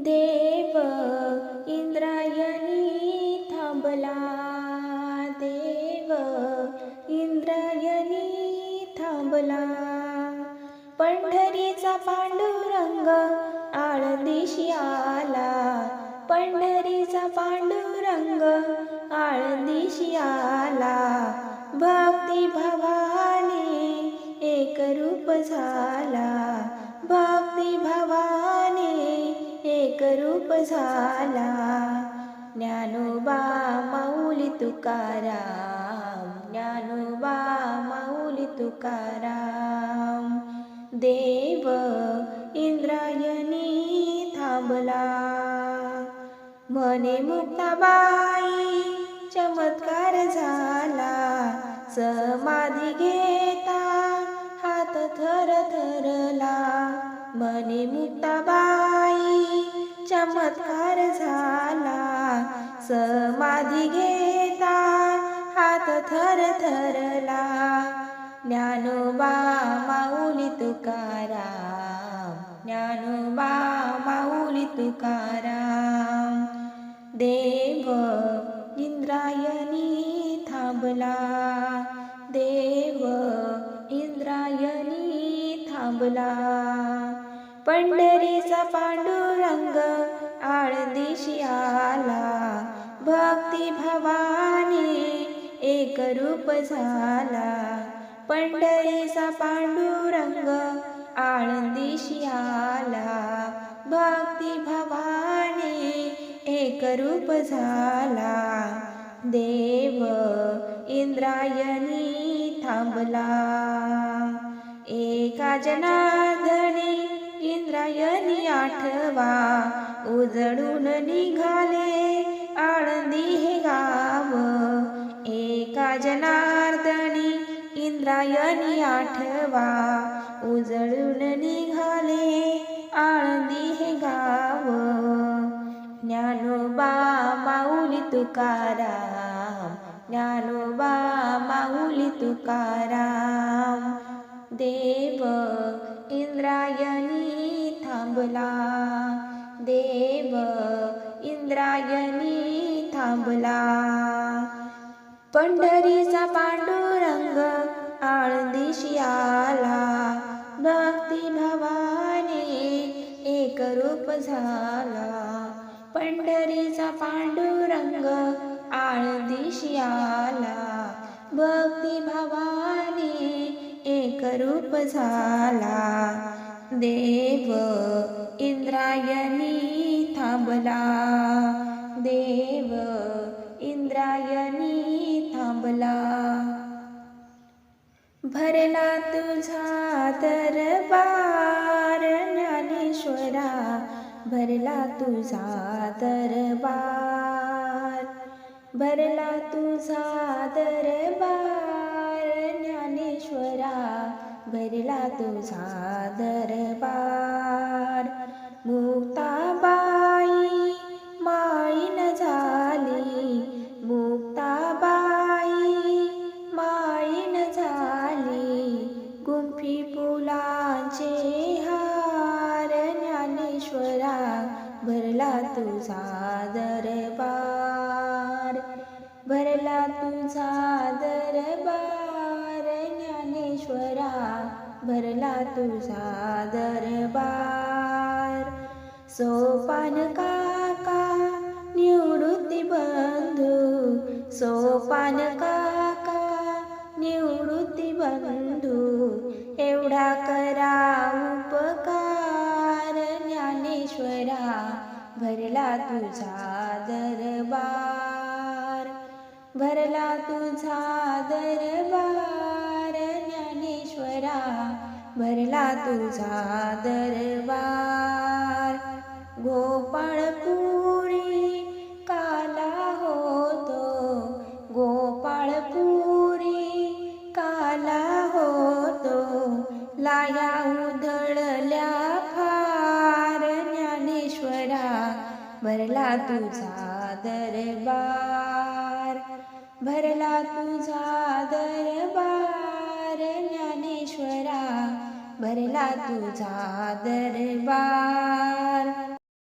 देव इंद्रायणी थांबला. देव इंद्रायणी थांबला. पंढरीचा पांडुरंग आळंदीशी आला. पंढरीचा पांडुरंग आळंदीशी आला. भक्ती भवानी एक रूप झाला. रूप झाला. ज्ञानोबा माऊली तुकाराम ज्ञानोबा माऊली तुकाराम. देव इंद्रायणी थांबला. म्हणे मुक्ताबाई चमत्कार झाला. समाधी घेता हात थर थरला. म्हणे मुक्ताबाई चमत्कार झाला. समाधी घेता हात थर थरला. ज्ञानोबा माऊली तुकाराम ज्ञानोबा माऊली तुकाराम. देव इंद्रायणी थांबला. देव इंद्रायणी थांबला. पंढरीचा पांडुरंग आळंदीशी आला. भक्ती भवानी एक रूप झाला. पंढरीचा पांडुरंग आळंदीशी आला. भक्ती भवानी एक रूप झाला. देव इंद्रायणी थांबला. एका जनार्दनी नयनी आठवा उजळून निघाले आळंदी हे गाव. एका जनार्दनी इंद्रायणी आठवा उजळून निघाले आळंदी हे गाव. ज्ञानोबा माऊली तुकाराम ज्ञानोबा माऊली तुकाराम. देव इंद्रायणी थांबला. देव इंद्रायणी थांबला. पंढरीचा पांडुरंग आळंदीशी आला भक्ती भवानी एक रूप झाला. पंढरीचा पांडुरंग आळंदीशी आला भक्ती भवानी एक रूप झाला. देव इंद्रायणी थांबला. देव इंद्रायणी थांबला. भरला तुझा दरबार ज्ञानेश्वरा भरला तुझा दरबार. भरला तुझा दरबार ज्ञानेश्वरा भरला तुझा दरबार. मुक्ताबाई माईन झाली. मुक्ताबाई माईन झाली. गुंफी फुलांचे हार ज्ञानेश्वरा भरला तुझा दरबार. भरला तुझा दर भरला तुझा दरबार. सोपान काका निवृत्ती बंधू. सोपान काका निवृत्ती बंधू. एवढा करा उपकार. ज्ञानेश्वरा भरला तुझा दरबार. भरला तुझा दरबार. भरला तुझा दरबार. गोपाळपुरी काला होतो. गोपाळपुरी काला होतो. लाया उधळल्या फार ज्ञानेश्वरा भरला तुझा दरबार. भरला तुझा दरबार ज्ञानेश्वरा भरला तुझा दरबार